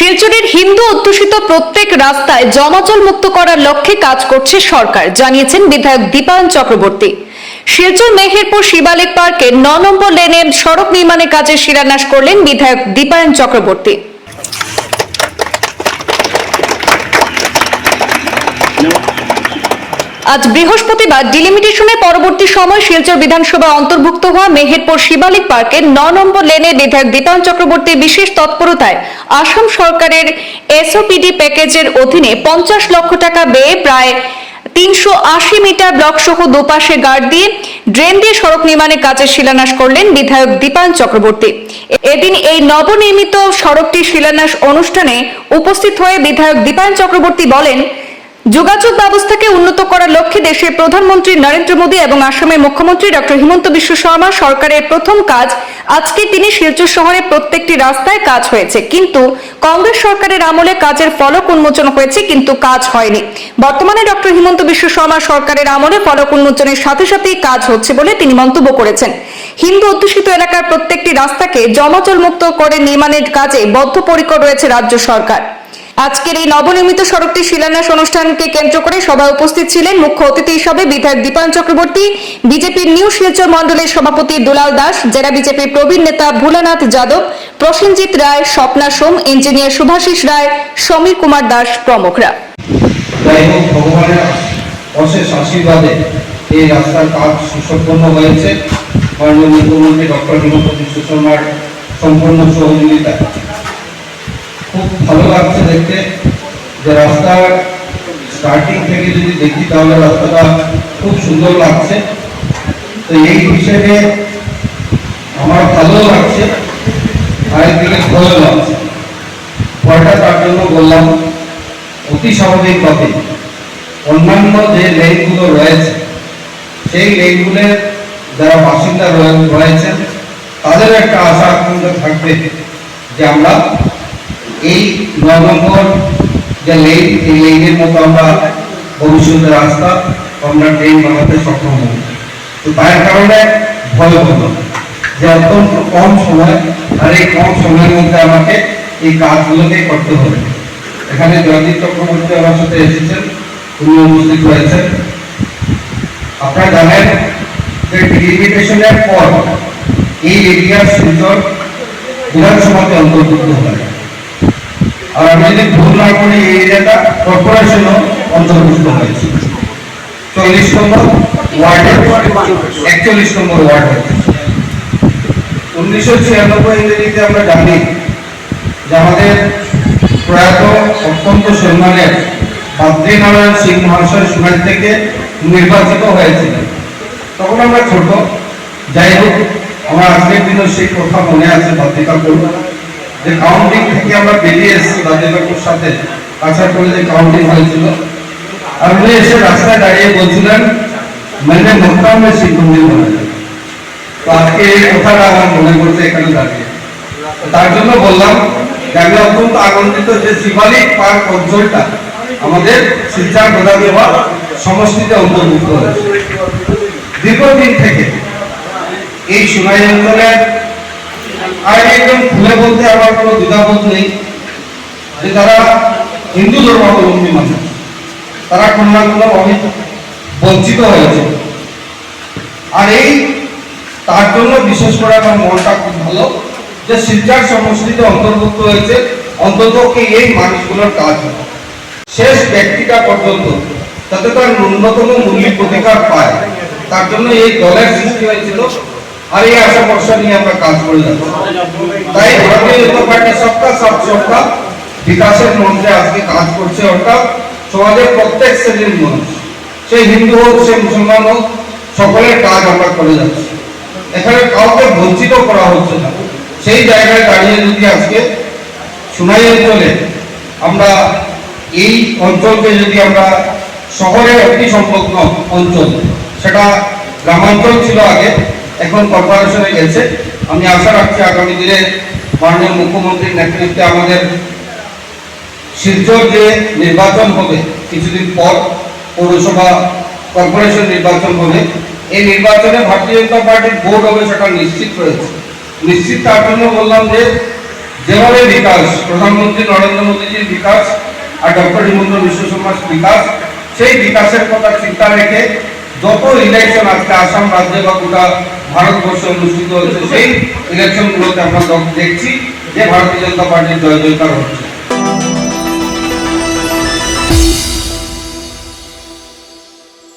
শিলচরের হিন্দু অধ্যুষিত প্রত্যেক রাস্তায় জমাচল মুক্ত করার লক্ষ্যে কাজ করছে সরকার, জানিয়েছেন বিধায়ক দীপায়ন চক্রবর্তী। শিলচর মেহেরপুর শিবালিক পার্কে ন নম্বর লেনের সড়ক নির্মাণের কাজে শিলান্যাস করলেন বিধায়ক দীপায়ন চক্রবর্তী। আজ বৃহস্পতিবার ডিলিমিটেশনের পরবর্তী সময় শিলচর বিধানসভা অন্তর্ভুক্ত হওয়া মেহেরপুর শিবালিক পার্কের ন নম্বর লেনে বিধায়ক দীপায়ন চক্রবর্তীর বিশেষ তৎপরতায় আসাম সরকারের এসওপিডি প্যাকেজের অধীনে পঞ্চাশ লক্ষ টাকা ব্যয়ে প্রায় তিনশো আশি মিটার ব্লক সহ দুপাশে গার্ড দিয়ে ড্রেন দিয়ে সড়ক নির্মাণের কাজের শিলান্যাস করলেন বিধায়ক দীপান চক্রবর্তী। এদিন এই নবনির্মিত সড়কটির শিলান্যাস অনুষ্ঠানে উপস্থিত হয়ে বিধায়ক দীপান চক্রবর্তী বলেন যোগাযোগ ব্যবস্থাকে উন্নত করার লক্ষ্যে দেশের প্রধানমন্ত্রী নরেন্দ্র মোদী এবং আসামের মুখ্যমন্ত্রী ডক্টর হিমন্ত বিশ্ব শর্মা সরকারের প্রথম কাজ, আজকে তিনি শিলচর শহরে প্রত্যেকটি রাস্তায় কাজ হয়েছে। কিন্তু কংগ্রেস সরকারের আমলে কাজের ফলক উন্মোচন হয়েছে, কিন্তু কাজ হয়নি। বর্তমানে ডক্টর হিমন্ত বিশ্ব শর্মা সরকারের আমলে ফলক উন্মোচনের সাথে সাথেই কাজ হচ্ছে বলে তিনি মন্তব্য করেছেন। হিন্দু অধ্যুষিত এলাকার প্রত্যেকটি রাস্তাকে জমাচল মুক্ত করে নির্মাণের কাজে বদ্ধপরিকর রয়েছে রাজ্য সরকার। আজকের এই নবনির্মিত সড়কটি শিলান্যাস অনুষ্ঠানকে কেন্দ্র করে সভায় উপস্থিত ছিলেন মুখ্য অতিথি হিসাবে বিধায়ক দীপায়ন চক্রবর্তী, বিজেপির নিউ শিলচর মণ্ডলের সভাপতি দুলাল দাস, জেলা বিজেপির প্রবীণ নেতা ভোলানাথ যাদব, প্রসেনজিৎ রায়, স্বপ্না সোম, ইঞ্জিনিয়ার শুভাশিস রায়, সমীর কুমার দাস প্রমুখরা। অশেষ আশীর্বাদে এই রাস্তার কাজ সুসম্পন্ন হয়েছে। মাননীয় মুখ্যমন্ত্রী ডক্টর হিমন্ত বিশ্ব শর্মার সম্পূর্ণ খুব ভালো লাগছে দেখতে। যে রাস্তার স্টার্টিং থেকে যদি দেখি, তাহলে রাস্তাটা খুব সুন্দর লাগছে। তো এই হিসেবে আমার ভালো লাগছে, আরেকদিকে ভালো লাগছে। ভয়টা তার জন্য বললাম, অতি স্বাভাবিকভাবে অন্যান্য যে লেনগুলো রয়েছে, সেই লেনগুলোর যারা বাসিন্দা রয়ে- রয়েছেন, তাদের একটা আশা আকাঙ্ক্ষা থাকবে যে আমরা এই নয় নম্বর যে লেন এই লেনের মতো আমরা ভবিষ্যতে রাস্তা, আমরা ট্রেন বানাতে সক্ষম হব। তো তার কারণে ভয় হলো যে অত্যন্ত কম সময়, আর এই কম সময়ের মধ্যে আমাকে এই কাজগুলোকে করতে হবে। এখানে জয়দীপ চক্রবর্তী আমার সাথে এসেছেন, উনি উপস্থিত হয়েছেন। আপনারা জানেন যে ডিলিমিটেশনের পর এই এরিয়ার শিলচর বিধানসভাতে অন্তর্ভুক্ত হয়। আর আমি যদি ভুল না করি এই এরিয়াটা কর্পোরেশনও অন্তর্ভুক্ত হয়েছে। চল্লিশ নম্বর ওয়ার্ডে একচল্লিশ নম্বর ওয়ার্ড উনিশশো ছিয়ানব্বই ইংরেজিতে আমরা জানি যে আমাদের প্রয়াত অত্যন্ত সম্মানের বদ্রীনারায়ণ সিং মহাশয় সুরাট থেকে নির্বাচিত হয়েছিলেন। তখন আমরা ছোট। যাই হোক, আমার আজকের দিনও সেই কথা মনে আছে বাদ্রিকাপুর। যে কাউন্টিং থেকে আমরা বেরিয়ে এসেছি বাদ্রিকাপুর সাথে কাছাড় করে যে কাউন্টিং হয়েছিল। আর উনি এসে রাস্তায় দাঁড়িয়ে বলছিলেন মানে মক্কা মে শিব মন্দির বনা তো আজকে এই কথাটা আমার মনে করছে এখানে দাঁড়িয়ে। তার জন্য বললাম যে আমি অত্যন্ত আনন্দিত যে শিবালিক পার্ক অঞ্চলটা আমাদের শিলচর বিধানসভা সমষ্টিতে অন্তর্ভুক্ত হয়েছে। দীর্ঘদিন থেকে এই সোনাই অঞ্চলের আর একদম খুলে বলতে আমার কোনো দ্বিধাবোধ নেই যে তারা হিন্দু ধর্মাবলম্বী মানুষ। তারা কোনো না কোনো বঞ্চিত হয়েছে। আর এই তার জন্য বিশেষ করে আমার মনটা খুব ভালো যে শিলচর সমষ্টিতে অন্তর্ভুক্ত হয়েছে, অন্তত এই মানুষগুলোর কাজ শেষ ব্যক্তিটা পর্যন্ত যাতে তার ন্যূনতম মূল্যের অধিকার পায়, তার জন্য এই দলের সৃষ্টি হয়েছিল। আর এই আশা ভরসা নিয়ে আমরা কাজ করে যাচ্ছি। তাই ভারতীয় জনতা পার্টি সবকা, সব সবকা। বিকাশের মন্ত্রে আজকে কাজ করছে অর্থাৎ সমাজের প্রত্যেক শ্রেণির মানুষ। সে হিন্দু হোক, সে মুসলমান হোক, সকলের কাজ আমরা করে যাচ্ছি। এখানে কাউকে বঞ্চিত করা হচ্ছে না। সেই জায়গায় দাঁড়িয়ে যদি আজকে সুনাই অঞ্চলে আমরা এই অঞ্চলকে যদি আমরা শহরের একটি সংলগ্ন অঞ্চল, সেটা গ্রামাঞ্চল ছিল আগে, এখন কর্পোরেশনে গেছে। আমি আশা রাখছি আগামী দিনে মাননীয় মুখ্যমন্ত্রীর নেতৃত্বে আমাদের শিলচর যে নির্বাচন হবে, কিছুদিন পর পৌরসভা কর্পোরেশন নির্বাচন হবে, এই নির্বাচনে ভারতীয় জনতা পার্টির ভোট হবে সেটা নিশ্চিত রয়েছে নিশ্চিত তার জন্য বললাম যে, যেভাবে বিকাশ, প্রধানমন্ত্রী নরেন্দ্র মোদীজির বিকাশ আর ডক্টর হিমন্ত বিশ্ব শর্মার বিকাশ, সেই বিকাশের কথা চিন্তা রেখে যত ইলেকশন আজকে আসাম রাজ্যে বা গোটা ভারতবর্ষে অনুষ্ঠিত হচ্ছে সেই ইলেকশনগুলোতে আমরা দেখছি যে ভারতীয় জনতা পার্টির জয় জয়কার হচ্ছে।